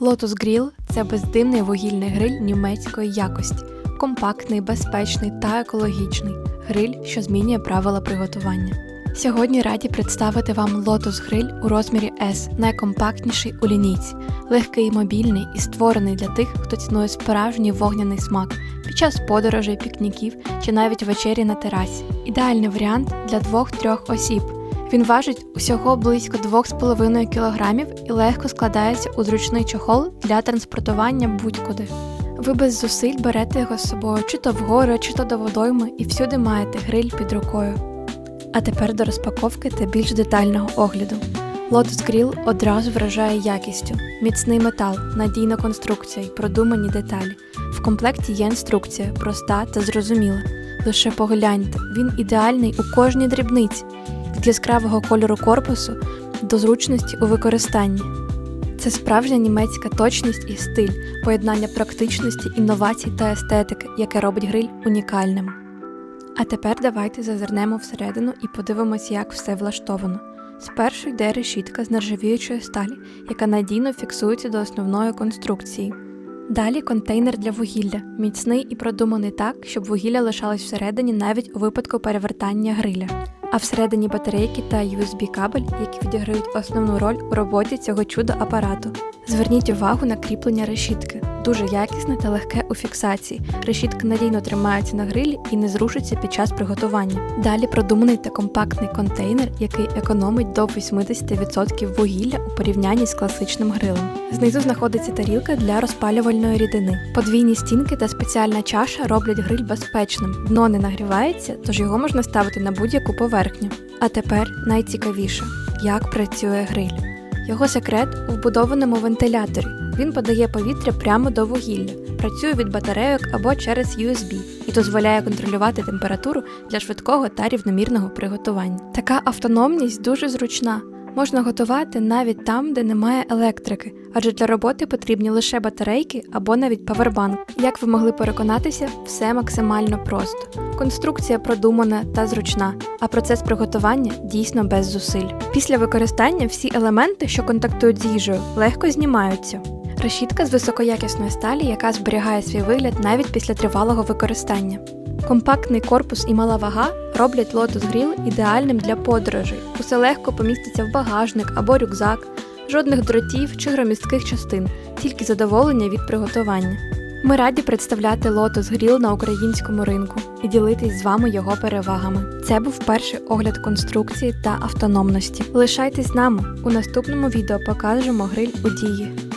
Lotus Grill – це бездимний вугільний гриль німецької якості, компактний, безпечний та екологічний гриль, що змінює правила приготування. Сьогодні раді представити вам Lotus Grill у розмірі S, найкомпактніший у лінійці, легкий, мобільний і створений для тих, хто цінує справжній вогняний смак під час подорожей, пікніків чи навіть вечері на терасі. Ідеальний варіант для двох-трьох осіб. Він важить усього близько 2,5 кг і легко складається у зручний чохол для транспортування будь-куди. Ви без зусиль берете його з собою чи то в чи то до водойми, і всюди маєте гриль під рукою. А тепер до розпаковки та більш детального огляду. Lotus Grill одразу вражає якістю, міцний метал, надійна конструкція й продумані деталі. В комплекті є інструкція, проста та зрозуміла. Лише погляньте, він ідеальний у кожній дрібниці, від яскравого кольору корпусу до зручності у використанні. Це справжня німецька точність і стиль, поєднання практичності, інновацій та естетики, яке робить гриль унікальним. А тепер давайте зазирнемо всередину і подивимося, як все влаштовано. Спершу йде решітка з нержавіючої сталі, яка надійно фіксується до основної конструкції. Далі контейнер для вугілля, міцний і продуманий так, щоб вугілля лишалось всередині навіть у випадку перевертання гриля. А всередині батарейки та USB-кабель, які відіграють основну роль у роботі цього чудо апарату. Зверніть увагу на кріплення решітки. Дуже якісне та легке у фіксації. Решітка надійно тримається на грилі і не зрушиться під час приготування. Далі продуманий та компактний контейнер, який економить до 80% вугілля у порівнянні з класичним грилем. Знизу знаходиться тарілка для розпалювальної рідини. Подвійні стінки та спеціальна чаша роблять гриль безпечним. Дно не нагрівається, тож його можна ставити на будь-яку поверхню. А тепер найцікавіше як працює гриль. Його секрет у вбудованому вентиляторі. Він подає повітря прямо до вугілля, працює від батарейок або через USB і дозволяє контролювати температуру для швидкого та рівномірного приготування. Така автономність дуже зручна. Можна готувати навіть там, де немає електрики, адже для роботи потрібні лише батарейки або навіть павербанк. Як ви могли переконатися, все максимально просто. Конструкція продумана та зручна, а процес приготування дійсно без зусиль. Після використання всі елементи, що контактують з їжею, легко знімаються. Решітка з високоякісної сталі, яка зберігає свій вигляд навіть після тривалого використання. Компактний корпус і мала вага роблять Lotus Grill ідеальним для подорожей. Усе легко поміститься в багажник або рюкзак, жодних дротів чи громістких частин, тільки задоволення від приготування. Ми раді представляти Lotus Grill на українському ринку і ділитись з вами його перевагами. Це був перший огляд конструкції та автономності. Лишайтесь з нами. У наступному відео покажемо гриль у дії.